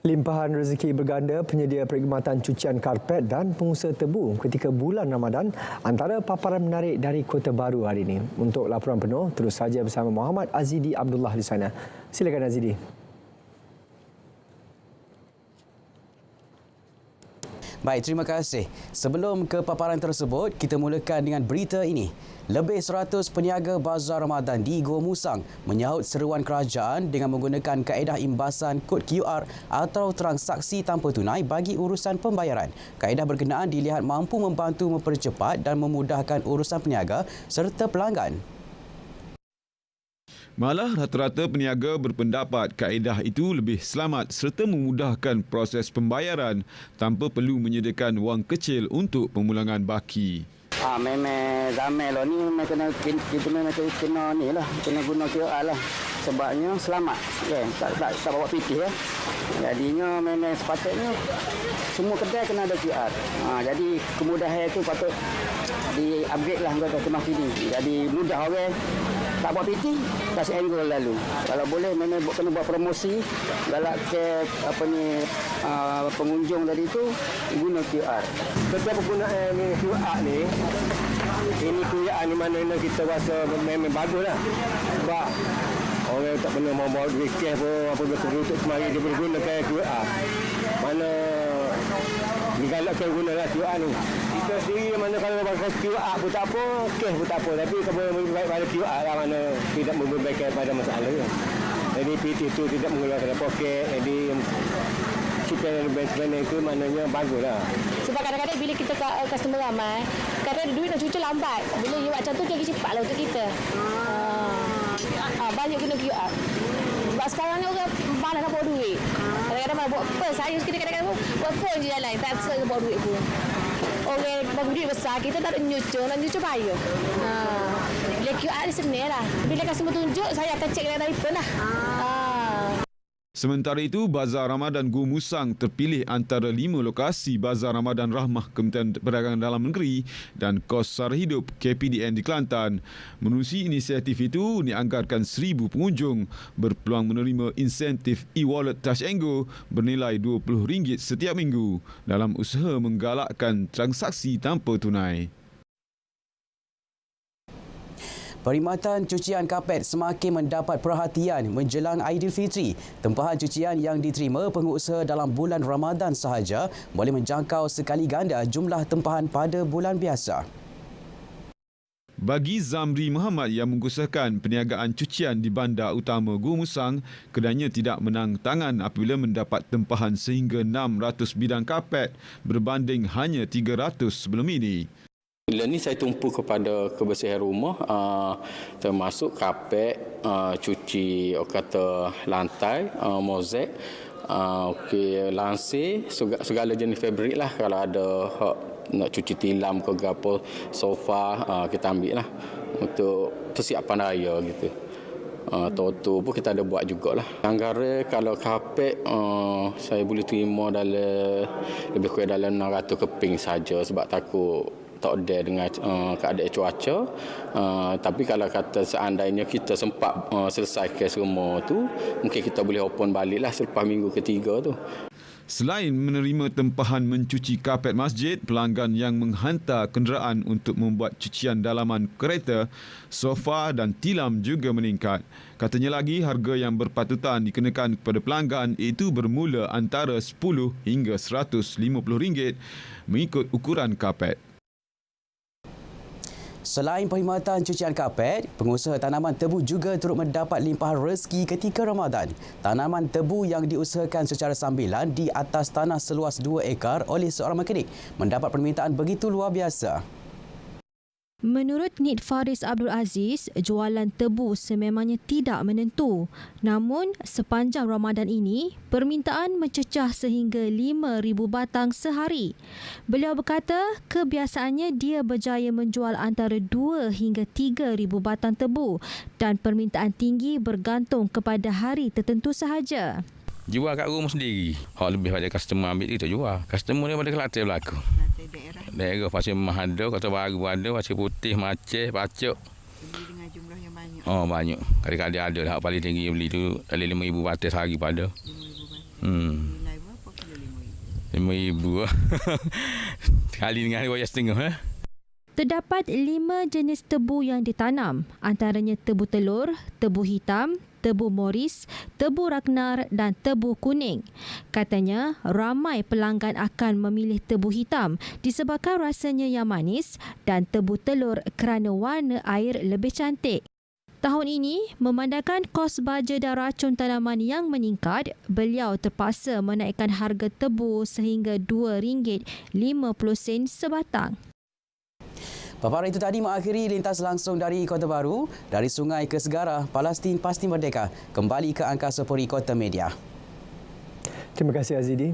Limpahan rezeki berganda penyedia perkhidmatan cucian karpet dan pengusaha tebu ketika bulan Ramadan antara paparan menarik dari Kota Baru hari ini. Untuk laporan penuh, terus saja bersama Muhammad Azidi Abdullah di sana. Silakan Azidi. Baik, terima kasih. Sebelum ke paparan tersebut, kita mulakan dengan berita ini. Lebih 100 peniaga Bazar Ramadan di Gua Musang menyahut seruan kerajaan dengan menggunakan kaedah imbasan kod QR atau transaksi tanpa tunai bagi urusan pembayaran. Kaedah berkenaan dilihat mampu membantu mempercepat dan memudahkan urusan peniaga serta pelanggan. Malah rata-rata peniaga berpendapat kaedah itu lebih selamat serta memudahkan proses pembayaran tanpa perlu menyediakan wang kecil untuk pemulangan baki. Ah, memang zaman lah ni. Memang kena kita memang kena, kena ni lah. Kena guna QR lah. Sebabnya selamat. Ya tak tak, tak bawa pitih ya. Jadinya memang sepatutnya semua kedai kena ada QR ha, jadi kemudahan itu patut di upgrade lah kata kemas ini jadi mudah orang tak buat PT, kasih angle lalu. Kalau boleh memang kena buat promosi galak ke apa ni uh, pengunjung tadi tu guna QR. Setiap penggunaan QR ni ini QR ni mana kita rasa memang bagus lah. Sebab orang tak pernah mau bawa duit cash pun apa dia untuk semari dia boleh gunakan QR. Mana digalakkan gunakan QR ni kita sendiri mana kalau pakai QR pun tak apa, cash pun tak apa. Tapi kalau lebih baik pada QR lah mana tidak memperbaikkan pada masalah. Jadi PT itu tidak mengeluarkan poket. Jadi supaya lebih sebenarnya itu maknanya bagus lah. Sebab kadang-kadang bila kita uh, customer ramai, kadang duit nak cuci lambat. Bila you buat macam tu, lagi cepat lah untuk kita. Ah. Ah, banyak guna QR. Sebab sekarang ni orang malas nak bawa duit. Malah buat pers. Saya kadang-kadang buat phone je jalan. Tak rasa bawa duit pun orang bagi duit besar, kita tak ada nyucur, nak nyucur payah. Ha. Bila QR ni senang lah. Bila customer tunjuk, saya akan cek dengan telefon lah. Ha. Sementara itu, Bazar Ramadan Gu Musang terpilih antara lima lokasi Bazar Ramadan Rahmah Kementerian Perdagangan Dalam Negeri dan Kos Sara Hidup KPDN di Kelantan. Menerusi inisiatif itu, dianggarkan seribu pengunjung berpeluang menerima insentif e-wallet Touch Go bernilai RM20 setiap minggu dalam usaha menggalakkan transaksi tanpa tunai. Perkhidmatan cucian kapet semakin mendapat perhatian menjelang Aidilfitri. Tempahan cucian yang diterima pengusaha dalam bulan Ramadan sahaja boleh menjangkau sekali ganda jumlah tempahan pada bulan biasa. Bagi Zamri Muhammad yang mengusahakan perniagaan cucian di bandar utama Gua Musang, kedainya tidak menang tangan apabila mendapat tempahan sehingga 600 bidang kapet berbanding hanya 300 sebelum ini. Bila ni saya tumpu kepada kebersihan rumah uh, termasuk kapek, uh, cuci oh, kata lantai, uh, mozaik, uh, okay, lansir, segala jenis fabrik lah kalau ada uh, nak cuci tilam ke apa, sofa uh, kita ambil lah untuk persiapan raya gitu. Uh, Toto pun kita ada buat jugalah. Anggara kalau kapek uh, saya boleh terima dalam lebih kurang dalam 600 keping saja sebab takut tak ada dengan uh, keadaan cuaca uh, tapi kalau kata seandainya kita sempat uh, selesai kes rumah tu mungkin kita boleh open balik lah selepas minggu ketiga tu Selain menerima tempahan mencuci kapet masjid, pelanggan yang menghantar kenderaan untuk membuat cucian dalaman kereta, sofa dan tilam juga meningkat. Katanya lagi, harga yang berpatutan dikenakan kepada pelanggan itu bermula antara 10 hingga RM150 mengikut ukuran kapet. Selain perkhidmatan cucian kapet, pengusaha tanaman tebu juga turut mendapat limpahan rezeki ketika Ramadan. Tanaman tebu yang diusahakan secara sambilan di atas tanah seluas 2 ekar oleh seorang mekanik mendapat permintaan begitu luar biasa. Menurut Nid Faris Abdul Aziz, jualan tebu sememangnya tidak menentu. Namun, sepanjang Ramadan ini, permintaan mencecah sehingga 5,000 batang sehari. Beliau berkata, kebiasaannya dia berjaya menjual antara 2 hingga 3,000 batang tebu dan permintaan tinggi bergantung kepada hari tertentu sahaja. Jual kat rumah sendiri. Hak lebih pada customer ambil kita jual. Customer ni pada Kelantan berlaku daerah? Daerah pasir mahado, kata baru ada, pasir putih, macet, pacuk. Beli dengan jumlah yang banyak? Oh, banyak. Kadang-kadang ada lah. Paling tinggi beli tu, ada RM5,000 batas sehari pada. RM5,000 batas. Hmm. Nilai RM5,000 lah. Kali dengan RM2 setengah lah. Terdapat lima jenis tebu yang ditanam, antaranya tebu telur, tebu hitam, tebu moris, tebu ragnar dan tebu kuning. Katanya, ramai pelanggan akan memilih tebu hitam disebabkan rasanya yang manis dan tebu telur kerana warna air lebih cantik. Tahun ini, memandangkan kos baja dan racun tanaman yang meningkat, beliau terpaksa menaikkan harga tebu sehingga RM2.50 sebatang. Paparan itu tadi mengakhiri lintas langsung dari Kota Baru, dari sungai ke segara, Palestin pasti merdeka. Kembali ke angkasa puri Kota Media. Terima kasih Azidi.